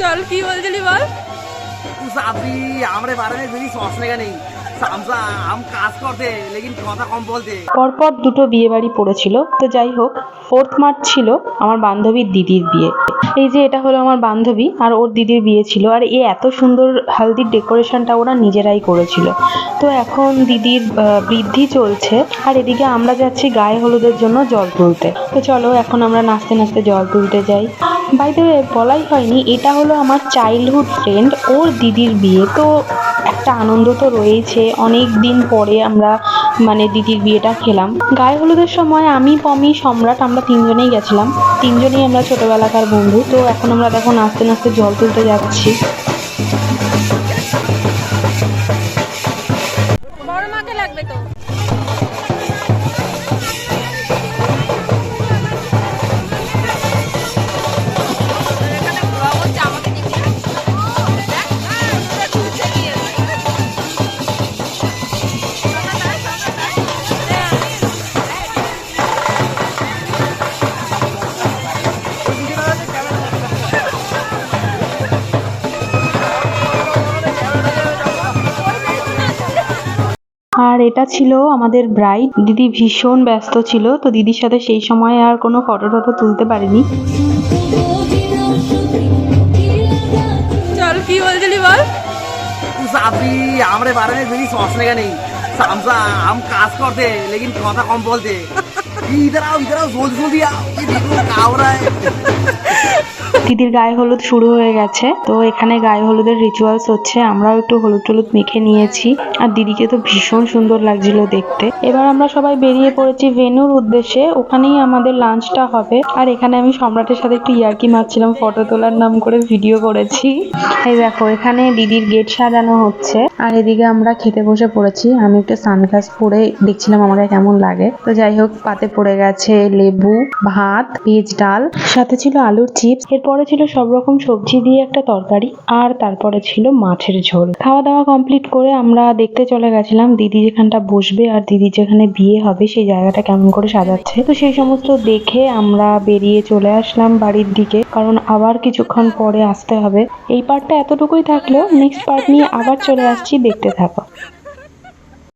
চল কি বলছিলি বল उस अभी हमारे बारे में मेरी सोचने का नहीं समझा हम काज करते लेकिन কথা কম বলতে পরপর দুটো বিয়ে বাড়ি পড়েছিল তো যাই হোক ফোর্থ মার্চ ছিল আমার বান্ধবীর দিদির বিয়ে এই যে এটা হলো আমার বান্ধবী আর ওর দিদির বিয়ে ছিল আর এ এত সুন্দর হালদির ডেকোরেশনটা ওরা নিজেরাই করেছিল তো এখন দিদির আহ, বৃদ্ধি চলছে আর এদিকে আমরা যাচ্ছি গায়ে হলুদের জন্য জল তুলতে তো চলো এখন আমরা নাচতে নাচতে জল তুলতে যাই বাই দ্য বলাই হয়নি, এটা হলো আমার চাইল্ডহুড ফ্রেন্ড ওর দিদির বিয়ে। তো একটা আনন্দ তো রয়েছে, অনেক দিন পরে আমরা মানে দিদির বিয়েটা খেলাম। গায়ে হলুদের সময় আমি, পমি, সম্রাট, আমরা তিনজনেই গেছিলাম। তিনজনেই আমরা ছোটোবেলাকার বন্ধু, তো এখন আমরা দেখো নাচতে নাচতে জল তুলতে যাচ্ছি। বড় লাগবে তো? আর এটা ছিল আমাদের ব্রাইড দিদি ভীষণ ব্যস্ত ছিল তো দিদির সাথে সেই সময় আর কোনো ফটো টটো তুলতে পারিনি চল কি বলছিলি বল उस अभी हमारे बारे में मेरी सोचने का नहीं समझा हम काज करते लेकिन কথা কম বলতে इधर आओ इधर आओ जल्दी जल्दी आओ ये देखो क्या हो रहा है দিদির গায়ে হলুদ শুরু হয়ে গেছে। তো এখানে গায়ে হলুদের রিচুয়ালস হচ্ছে, আমরাও একটু হলুদ টলুদ মেখে নিয়েছি। আর দিদিকে তো ভীষণ সুন্দর লাগছিল দেখতে। এবার আমরা সবাই বেরিয়ে পড়েছি ভেনুর উদ্দেশ্যে। ওখানেই আমাদের লাঞ্চটা হবে। আর এখানে আমি সম্রাটের সাথে একটু ইয়ার্কি মারছিলাম ফটো তোলার নাম করে ভিডিও করেছি। এই দেখো, এখানে দিদির গেট সাজানো হচ্ছে। আর এদিকে আমরা খেতে বসে পড়েছি। আমি একটা সানগ্লাস পরে দেখছিলাম আমাকে কেমন লাগে। তো যাই হোক, পাতে পড়ে গেছে লেবু, ভাত, ভেজ ডাল। সাথে ছিল আলুর চিপস এরপরে ছিল সব রকম সবজি দিয়ে একটা তরকারি, আর তারপরে ছিল মাছের ঝোল। খাওয়া দাওয়া কমপ্লিট করে আমরা দেখতে চলে গেছিলাম দিদি যেখানটা বসবে আর দিদি যেখানে বিয়ে হবে সেই জায়গাটা কেমন করে সাজাচ্ছে। তো সেই সমস্ত দেখে আমরা বেরিয়ে চলে আসলাম বাড়ির দিকে, কারণ আবার কিছুক্ষণ পরে আসতে হবে। এই পার্টটা এতটুকুই থাকলেও নেক্সট পার্ট নিয়ে আবার চলে আসছি দেখতে থাকো।